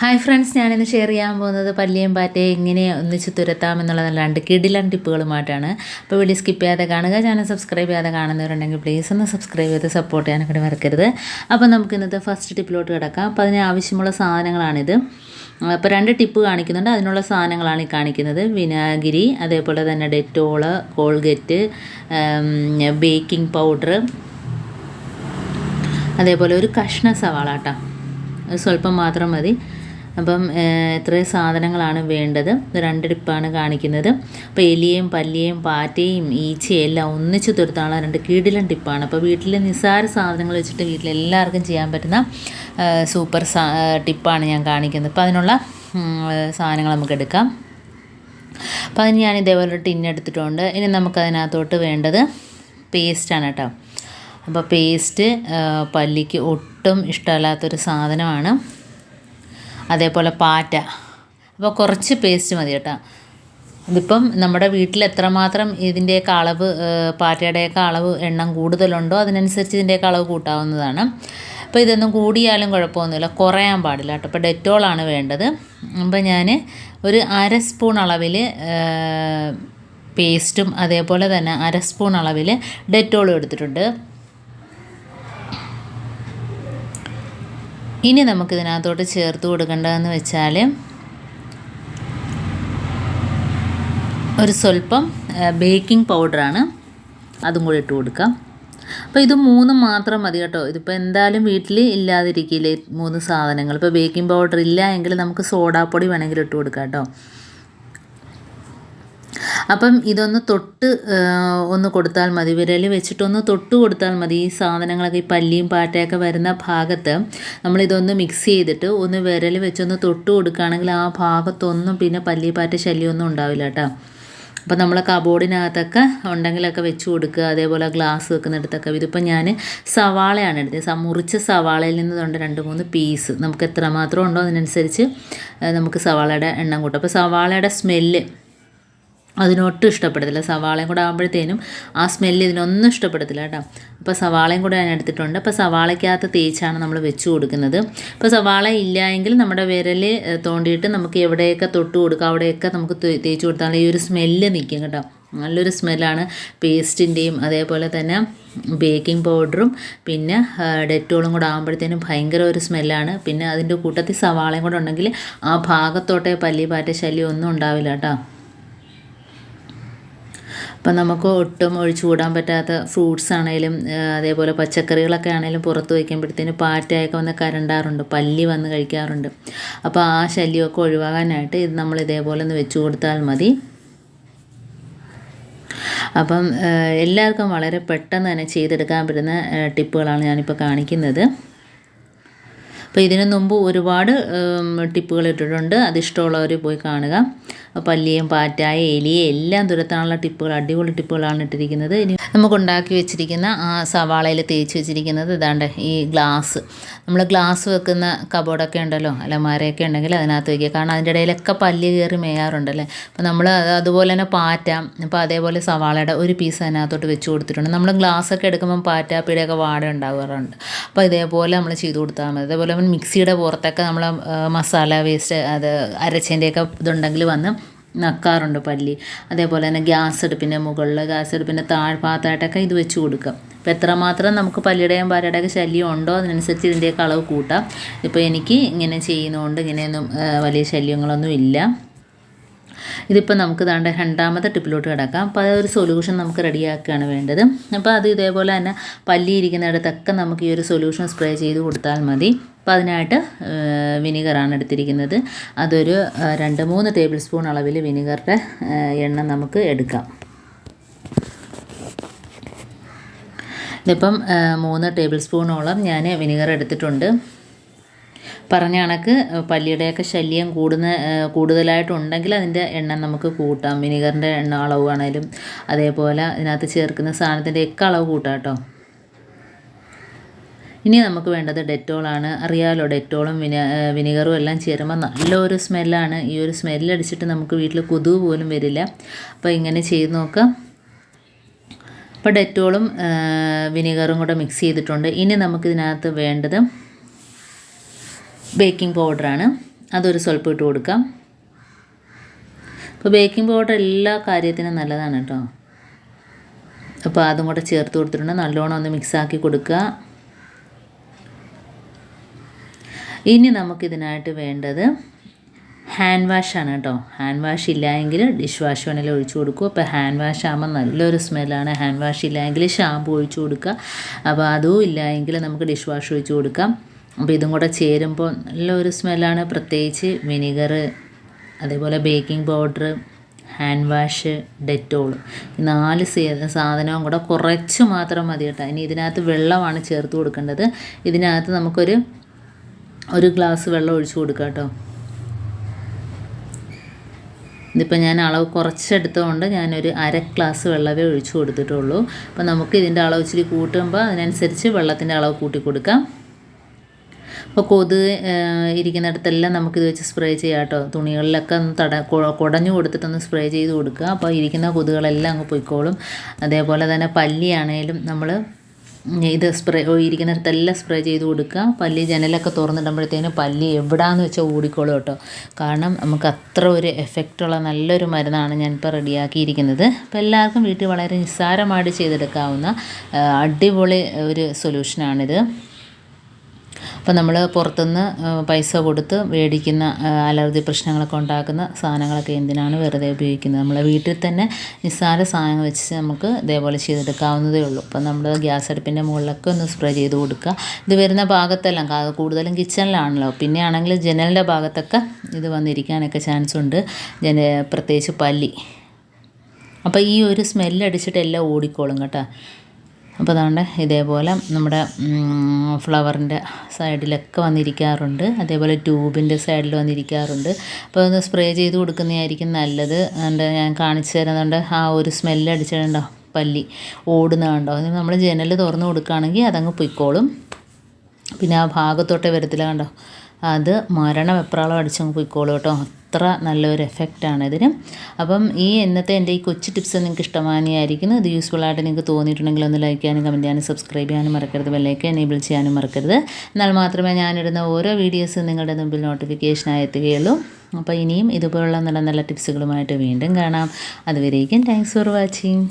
Hi friends ഞാനിന്ന് share ചെയ്യാൻ പോകുന്നത് പല്ലിയും പാറ്റയെ എങ്ങനെ ഒന്നിച്ച് തുരത്താമെന്നുള്ള രണ്ട് കിടിലൻ ടിപ്പുകളുമായിട്ടാണ്. അപ്പോൾ വീഡിയോ സ്കിപ്പ് ചെയ്യാതെ കാണുക ചാനൽ സബ്സ്ക്രൈബ് ചെയ്യാതെ കാണുന്നവരുണ്ടെങ്കിൽ പ്ലീസ് ഒന്ന് സബ്സ്ക്രൈബ് ചെയ്ത് സപ്പോർട്ട് ചെയ്യാൻ ചെയ്യാനൊക്കെ മറക്കരുത്. അപ്പോൾ നമുക്ക് ഇന്നത്തെ ഫസ്റ്റ് ടിപ്പിലോട്ട് കിടക്കാം. അപ്പോൾ അതിന് ആവശ്യമുള്ള സാധനങ്ങളാണിത്. അപ്പോൾ രണ്ട് ടിപ്പ് കാണിക്കുന്നുണ്ട്. അതിനുള്ള സാധനങ്ങളാണ് ഈ കാണിക്കുന്നത്. വിനാഗിരി അതേപോലെ തന്നെ ഡെറ്റോൾ കോൾഗേറ്റ് ബേക്കിംഗ് പൗഡർ അതേപോലെ ഒരു കഷ്ണ സവാള കേട്ടോ സ്വല്പം മാത്രം മതി. അപ്പം ഇത്രയും സാധനങ്ങളാണ് വേണ്ടത്. രണ്ട് ടിപ്പാണ് കാണിക്കുന്നത്. അപ്പോൾ എലിയെയും പല്ലിയെയും പാറ്റയും ഈച്ചയും എല്ലാം ഒന്നിച്ച് തീർത്താണ് രണ്ട് കീടിലൻ ടിപ്പാണ്. അപ്പോൾ വീട്ടിൽ നിസ്സാര സാധനങ്ങൾ വെച്ചിട്ട് വീട്ടിലെല്ലാവർക്കും ചെയ്യാൻ പറ്റുന്ന സൂപ്പർ ടിപ്പാണ് ഞാൻ കാണിക്കുന്നത്. അപ്പോൾ അതിനുള്ള സാധനങ്ങൾ നമുക്ക് എടുക്കാം. അപ്പോൾ അതിന് ഞാൻ ഇതേപോലെ ടിൻ എടുത്തിട്ടുണ്ട്. ഇനി നമുക്കതിനകത്തോട്ട് വേണ്ടത് പേസ്റ്റാണ് കേട്ടോ. അപ്പോൾ പേസ്റ്റ് പല്ലിക്ക് ഒട്ടും ഇഷ്ടമല്ലാത്തൊരു സാധനമാണ്. അതേപോലെ പാറ്റ. അപ്പോൾ കുറച്ച് പേസ്റ്റ് മതി കേട്ടോ. ഇതിപ്പം നമ്മുടെ വീട്ടിൽ എത്രമാത്രം ഇതിന്റെയൊക്കെ അളവ് പാറ്റയുടെയൊക്കെ അളവ് എണ്ണം കൂടുതലുണ്ടോ അതിനനുസരിച്ച് ഇതിന്റെയൊക്കെ അളവ് കൂട്ടാവുന്നതാണ്. അപ്പോൾ ഇതൊന്നും കൂടിയാലും കുഴപ്പമൊന്നുമില്ല. കുറയാൻ പാടില്ല കേട്ടോ. അപ്പോൾ ഡെറ്റോളാണ് വേണ്ടത്. അപ്പോൾ ഞാൻ ഒരു അര സ്പൂൺ അളവിൽ പേസ്റ്റും അതേപോലെ തന്നെ അര സ്പൂൺ അളവിൽ ഡെറ്റോളും എടുത്തിട്ടുണ്ട്. ഇനി നമുക്കിതിനകത്തോട്ട് ചേർത്ത് കൊടുക്കേണ്ടതെന്ന് വെച്ചാൽ ഒരു സ്വല്പം ബേക്കിംഗ് പൗഡറാണ് അതും കൂടി ഇട്ട് കൊടുക്കാം അപ്പോൾ ഇത് മൂന്ന് മാത്രം മതി കേട്ടോ. ഇതിപ്പോൾ എന്തായാലും വീട്ടിൽ ഇല്ലാതിരിക്കില്ല മൂന്ന് സാധനങ്ങൾ. ഇപ്പോൾ ബേക്കിംഗ് പൗഡർ ഇല്ല എങ്കിൽ നമുക്ക് സോഡാപ്പൊടി വേണമെങ്കിൽ ഇട്ട് കൊടുക്കാം കേട്ടോ. അപ്പം ഇതൊന്ന് തൊട്ട് ഒന്ന് കൊടുത്താൽ മതി. വിരൽ വെച്ചിട്ടൊന്ന് തൊട്ട് കൊടുത്താൽ മതി. ഈ സാധനങ്ങളൊക്കെ ഈ പല്ലിയും പാറ്റയൊക്കെ വരുന്ന ഭാഗത്ത് നമ്മളിതൊന്ന് മിക്സ് ചെയ്തിട്ട് ഒന്ന് വിരൽ വെച്ചൊന്ന് തൊട്ട് കൊടുക്കുകയാണെങ്കിൽ ആ ഭാഗത്തൊന്നും പിന്നെ പല്ലി പാറ്റ ശല്യമൊന്നും ഉണ്ടാവില്ല കേട്ടോ. അപ്പോൾ നമ്മൾ കബോർഡിനകത്തൊക്കെ ഉണ്ടെങ്കിലൊക്കെ വെച്ച് കൊടുക്കുക. അതേപോലെ ഗ്ലാസ് വെക്കുന്നിടത്തൊക്കെ. ഇതിപ്പോൾ ഞാൻ സവാളയാണ് എടുത്തത്. മുറിച്ച സവാളയിൽ നിന്നുണ്ട് രണ്ട് മൂന്ന് പീസ് നമുക്ക് എത്രമാത്രം ഉണ്ടോ അതിനനുസരിച്ച് നമുക്ക് സവാളയുടെ എണ്ണം കൂട്ടും. അപ്പോൾ സവാളയുടെ സ്മെല്ല് അതിനൊട്ടും ഇഷ്ടപ്പെടത്തില്ല. സവാളയും കൂടെ ആകുമ്പോഴത്തേനും ആ സ്മെല്ല് ഇതിനൊന്നും ഇഷ്ടപ്പെടത്തില്ല കേട്ടോ. അപ്പോൾ സവാളയും കൂടെ ഞാൻ എടുത്തിട്ടുണ്ട്. അപ്പോൾ സവാളയ്ക്കകത്ത് തേച്ചാണ് നമ്മൾ വെച്ച് കൊടുക്കുന്നത്. അപ്പോൾ സവാള ഇല്ല എങ്കിൽ നമ്മുടെ വിരൽ തോണ്ടിയിട്ട് നമുക്ക് എവിടെയൊക്കെ തൊട്ട് കൊടുക്കുക അവിടെയൊക്കെ നമുക്ക് തേച്ച് കൊടുത്താൽ ഈ ഒരു സ്മെല്ല് നിൽക്കും കേട്ടോ. നല്ലൊരു സ്മെല്ലാണ് പേസ്റ്റിന്റെയും അതേപോലെ തന്നെ ബേക്കിംഗ് പൗഡറും പിന്നെ ഡെറ്റോളും കൂടെ ആകുമ്പോഴത്തേനും ഭയങ്കര ഒരു സ്മെല്ലാണ് പിന്നെ അതിന്റെ കൂട്ടത്തിൽ സവാളയും കൂടെ ഉണ്ടെങ്കിൽ ആ ഭാഗത്തോട്ടെ പല്ലി പാറ്റ ശല്യം ഒന്നും ഉണ്ടാവില്ല കേട്ടോ. അപ്പം നമുക്ക് ഒട്ടും ഒഴിച്ചു കൂടാൻ പറ്റാത്ത ഫ്രൂട്ട്സ് ആണെങ്കിലും അതേപോലെ പച്ചക്കറികളൊക്കെ ആണെങ്കിലും പുറത്ത് വയ്ക്കുമ്പോഴത്തേന് പാറ്റയൊക്കെ വന്ന് കരണ്ടാറുണ്ട് പല്ലി വന്ന് കഴിക്കാറുണ്ട്. അപ്പോൾ ആ ശല്യമൊക്കെ ഒഴിവാകാനായിട്ട് ഇത് നമ്മൾ ഇതേപോലെ ഒന്ന് വെച്ചു കൊടുത്താൽ മതി. അപ്പം എല്ലാവർക്കും വളരെ പെട്ടെന്ന് തന്നെ ചെയ്തെടുക്കാൻ പറ്റുന്ന ടിപ്പുകളാണ് ഞാനിപ്പോൾ കാണിക്കുന്നത്. അപ്പോൾ ഇതിനു മുമ്പ് ഒരുപാട് ടിപ്പുകൾ ഇട്ടിട്ടുണ്ട് അതിഷ്ടമുള്ളവർ പോയി കാണുക. പല്ലിയും പാറ്റായ എലിയും എല്ലാം തുരത്താനുള്ള ടിപ്പുകൾ അടിപൊളി ടിപ്പുകളാണ് ഇട്ടിരിക്കുന്നത്. ഇനി നമുക്ക് ഉണ്ടാക്കി വെച്ചിരിക്കുന്ന ആ സവാളയിൽ തേച്ച് വെച്ചിരിക്കുന്നത് ഇതാണ്ട് ഈ ഗ്ലാസ്. നമ്മൾ ഗ്ലാസ് വെക്കുന്ന കബോർഡൊക്കെ ഉണ്ടല്ലോ അലമാരയൊക്കെ ഉണ്ടെങ്കിൽ അതിനകത്ത് വയ്ക്കുക കാരണം അതിന്റെ ഇടയിലൊക്കെ പല്ല് കയറി മേയാറുണ്ടല്ലേ അപ്പോൾ നമ്മൾ അതുപോലെ തന്നെ പാറ്റാം അപ്പോൾ അതേപോലെ സവാളയുടെ ഒരു പീസ് അതിനകത്തോട്ട് വെച്ച് കൊടുത്തിട്ടുണ്ട്. നമ്മൾ ഗ്ലാസ്സൊക്കെ എടുക്കുമ്പോൾ പാറ്റാപ്പിയുടെയൊക്കെ വാട ഉണ്ടാകാറുണ്ട് അപ്പോൾ ഇതേപോലെ നമ്മൾ ചെയ്ത് കൊടുത്താൽ മതി. അതേപോലെ മിക്സിയുടെ പുറത്തൊക്കെ നമ്മൾ മസാല വേസ്റ്റ് അത് അരച്ചതിന്റെയൊക്കെ ഇതുണ്ടെങ്കിൽ വന്ന് നക്കാറുണ്ട് പല്ലി. അതേപോലെ തന്നെ ഗ്യാസ് അടുപ്പിന്റെ മുകളിൽ ഗ്യാസ് അടുപ്പിന്റെ താഴ്ഭാഗത്തായിട്ടൊക്കെ ഇത് വെച്ച് കൊടുക്കുക. അപ്പോൾ എത്രമാത്രം നമുക്ക് പല്ലിയുടെയും പാരയുടെയൊക്കെ ശല്യം ഉണ്ടോ അതിനനുസരിച്ച് ഇതിന്റെയൊക്കെ അളവ് കൂട്ടാം. ഇപ്പോൾ എനിക്ക് ഇങ്ങനെ ചെയ്യുന്നതുകൊണ്ട് ഇങ്ങനെയൊന്നും വലിയ ശല്യങ്ങളൊന്നും ഇല്ല. ഇതിപ്പോൾ നമുക്ക് താണ്ട രണ്ടാമത്തെ ടിപ്പിലോട്ട് കിടക്കാം. അപ്പോൾ അതൊരു സൊല്യൂഷൻ നമുക്ക് റെഡിയാക്കുകയാണ് വേണ്ടത്. അപ്പോൾ അത് ഇതേപോലെ തന്നെ പല്ലിയിരിക്കുന്നിടത്തൊക്കെ നമുക്ക് ഈ ഒരു സൊല്യൂഷൻ സ്പ്രേ ചെയ്ത് കൊടുത്താൽ മതി. അപ്പോൾ അതിനായിട്ട് വിനിഗറാണ് എടുത്തിരിക്കുന്നത്. അതൊരു രണ്ട് മൂന്ന് ടേബിൾ സ്പൂൺ അളവിൽ വിനിഗറിന്റെ എണ്ണ നമുക്ക് എടുക്കാം. ഇതിപ്പം മൂന്ന് ടേബിൾ സ്പൂണോളം ഞാൻ വിനിഗർ എടുത്തിട്ടുണ്ട്. പറഞ്ഞ കണക്ക് പല്ലിയുടെയൊക്കെ ശല്യം കൂടുന്ന കൂടുതലായിട്ടുണ്ടെങ്കിൽ അതിന്റെ എണ്ണം നമുക്ക് കൂട്ടാം. വിനീഗറിന്റെ എണ്ണ അളവ് ആണെങ്കിലും അതേപോലെ ഇതിനകത്ത് ചേർക്കുന്ന സാധനത്തിന്റെ ഒക്കെ അളവ് കൂട്ടാം കേട്ടോ. ഇനി നമുക്ക് വേണ്ടത് ഡെറ്റോളാണ് അറിയാമല്ലോ ഡെറ്റോളും വിന വിനിഗറും എല്ലാം ചേരുമ്പോൾ നല്ലൊരു സ്മെല്ലാണ്. ഈ ഒരു സ്മെല്ലടിച്ചിട്ട് നമുക്ക് വീട്ടിൽ കൊതുക് പോലും വരില്ല. അപ്പോൾ ഇങ്ങനെ ചെയ്ത് നോക്കാം. അപ്പോൾ ഡെറ്റോളും വിനിഗറും കൂടെ മിക്സ് ചെയ്തിട്ടുണ്ട്. ഇനി നമുക്കിതിനകത്ത് വേണ്ടത് ബേക്കിംഗ് പൗഡറാണ് അതൊരു സ്വല്പം ഇട്ട് കൊടുക്കാം. അപ്പോൾ ബേക്കിംഗ് പൗഡർ എല്ലാ കാര്യത്തിനും നല്ലതാണ് കേട്ടോ. അപ്പോൾ അതും കൂടെ ചേർത്ത് കൊടുത്തിട്ടുണ്ട്. നല്ലോണം ഒന്ന് മിക്സാക്കി കൊടുക്കുക. ഇനി നമുക്കിതിനായിട്ട് വേണ്ടത് ഹാൻഡ് വാഷാണ് കേട്ടോ. ഹാൻഡ് വാഷ് ഇല്ലായെങ്കിൽ ഡിഷ് വാഷ് വേണമെങ്കിൽ ഒഴിച്ചു കൊടുക്കും അപ്പോൾ ഹാൻഡ് വാഷ് ആകുമ്പോൾ നല്ലൊരു സ്മെല്ലാണ് ഹാൻഡ് വാഷ് ഇല്ലായെങ്കിൽ ഷാമ്പു ഒഴിച്ചു കൊടുക്കുക. അപ്പോൾ അതും ഇല്ലായെങ്കിൽ നമുക്ക് ഡിഷ് വാഷ് ഒഴിച്ചു കൊടുക്കാം. അപ്പോൾ ഇതും കൂടെ ചേരുമ്പോൾ നല്ലൊരു സ്മെല്ലാണ്. പ്രത്യേകിച്ച് വിനിഗർ അതേപോലെ baking powder hand wash Dettol നാല് സാധനവും കൂടെ കുറച്ച് മാത്രം മതി കേട്ടോ. ഇനി ഇതിനകത്ത് വെള്ളമാണ് ചേർത്ത് കൊടുക്കേണ്ടത്. ഇതിനകത്ത് നമുക്കൊരു ഒരു ഗ്ലാസ് വെള്ളം ഒഴിച്ചു കൊടുക്കാം കേട്ടോ. ഇതിപ്പോൾ ഞാൻ അളവ് കുറച്ചെടുത്തുകൊണ്ട് ഞാനൊരു അര ഗ്ലാസ് വെള്ളമേ ഒഴിച്ചു കൊടുത്തിട്ടുള്ളൂ. അപ്പോൾ നമുക്ക് ഇതിന്റെ അളവ് ഇച്ചിരി കൂട്ടുമ്പോൾ അതിനനുസരിച്ച് വെള്ളത്തിന്റെ അളവ് കൂട്ടി കൊടുക്കാം. അപ്പോൾ കൊതുക് ഇരിക്കുന്നിടത്തെല്ലാം നമുക്കിത് വെച്ച് സ്പ്രേ ചെയ്യാം കേട്ടോ തുണികളിലൊക്കെ ഒന്ന് തട കുടഞ്ഞു കൊടുത്തിട്ടൊന്ന് സ്പ്രേ ചെയ്ത് കൊടുക്കുക. അപ്പോൾ ഇരിക്കുന്ന കൊതുകുകളെല്ലാം അങ്ങ് പൊയ്ക്കോളും. അതേപോലെ തന്നെ പല്ലിയാണേലും നമ്മൾ ഇത് സ്പ്രേ ഇരിക്കുന്നിടത്തെല്ലാം സ്പ്രേ ചെയ്ത് കൊടുക്കുക. പല്ലി ജനലൊക്കെ തുറന്നിടുമ്പോഴത്തേനും പല്ലി എവിടാന്ന് വെച്ചാൽ ഓടിക്കോളും കേട്ടോ കാരണം നമുക്ക് അത്ര ഒരു എഫക്റ്റുള്ള നല്ലൊരു മരുന്നാണ് ഞാനിപ്പോൾ റെഡിയാക്കിയിരിക്കുന്നത്. അപ്പോൾ എല്ലാവർക്കും വീട്ടിൽ വളരെ നിസ്സാരമായിട്ട് ചെയ്തെടുക്കാവുന്ന അടിപൊളി ഒരു സൊല്യൂഷനാണിത് അപ്പോൾ നമ്മൾ പുറത്തുനിന്ന് പൈസ കൊടുത്ത് മേടിക്കുന്ന അലർജി പ്രശ്നങ്ങളൊക്കെ ഉണ്ടാക്കുന്ന സാധനങ്ങളൊക്കെ എന്തിനാണ് വെറുതെ ഉപയോഗിക്കുന്നത്? നമ്മളെ വീട്ടിൽ തന്നെ നിസ്സാര സാധനങ്ങൾ വെച്ച് നമുക്ക് ഇതേപോലെ ചെയ്തെടുക്കാവുന്നതേ ഉള്ളൂ. അപ്പം നമ്മൾ ഗ്യാസ് അടുപ്പിന്റെ മുകളിലൊക്കെ ഒന്ന് സ്പ്രേ ചെയ്ത് കൊടുക്കുക. ഇത് വരുന്ന ഭാഗത്തെല്ലാം കൂടുതലും കിച്ചണിലാണല്ലോ. പിന്നെ ആണെങ്കിൽ ജനലിന്റെ ഭാഗത്തൊക്കെ ഇത് വന്നിരിക്കാനൊക്കെ ചാൻസ് ഉണ്ട്. ജന പ്രത്യേകിച്ച് പല്ലി. അപ്പോൾ ഈ ഒരു സ്മെല്ലടിച്ചിട്ട് എല്ലാം ഓടിക്കോളും കേട്ടോ. അപ്പോൾ അതുകൊണ്ട് ഇതേപോലെ നമ്മുടെ ഫ്ലവറിന്റെ സൈഡിലൊക്കെ വന്നിരിക്കാറുണ്ട്. അതേപോലെ ട്യൂബിന്റെ സൈഡിൽ വന്നിരിക്കാറുണ്ട്. അപ്പോൾ അത് സ്പ്രേ ചെയ്ത് കൊടുക്കുന്നതായിരിക്കും നല്ലത്. അതുകൊണ്ട് ഞാൻ കാണിച്ചു തരുന്നുണ്ട് ആ ഒരു സ്മെല്ല് അടിച്ചിട്ടുണ്ടോ? പല്ലി ഓടുന്നതുണ്ടോ അത് നമ്മൾ ജനൽ തുറന്ന് കൊടുക്കുകയാണെങ്കിൽ അതങ്ങ് പൊയ്ക്കോളും. പിന്നെ ആ ഭാഗത്തോട്ടേ വരത്തില്ല കണ്ടോ? അത് മരണം എപ്രാളം അടിച്ചങ്ങ് പൊയ്ക്കോളും കേട്ടോ. അത്ര നല്ലൊരു എഫക്റ്റാണ് ഇതിന്. അപ്പം ഈ ഇന്നത്തെ എന്റെ ഈ കൊച്ചു ടിപ്സ് നിങ്ങൾക്ക് ഇഷ്ടമാനിയായിരിക്കുന്നു ഇത് യൂസ്ഫുൾ ആയിട്ട് നിങ്ങൾക്ക് തോന്നിയിട്ടുണ്ടെങ്കിൽ ഒന്ന് ലൈക്ക് ചെയ്യാനും കമന്റ് ചെയ്യാനും സബ്സ്ക്രൈബ് ചെയ്യാനും മറക്കരുത്. ബെല്ലേക്ക് എനേബിൾ ചെയ്യാനും മറക്കരുത്. എന്നാൽ മാത്രമേ ഞാനിടുന്ന ഓരോ വീഡിയോസും നിങ്ങളുടെ മുമ്പിൽ നോട്ടിഫിക്കേഷനായി എത്തുകയുള്ളൂ. അപ്പോൾ ഇനിയും ഇതുപോലുള്ള നല്ല നല്ല ടിപ്സുകളുമായിട്ട് വീണ്ടും കാണാം. അതുവരേക്കും താങ്ക്സ് ഫോർ വാച്ചിങ്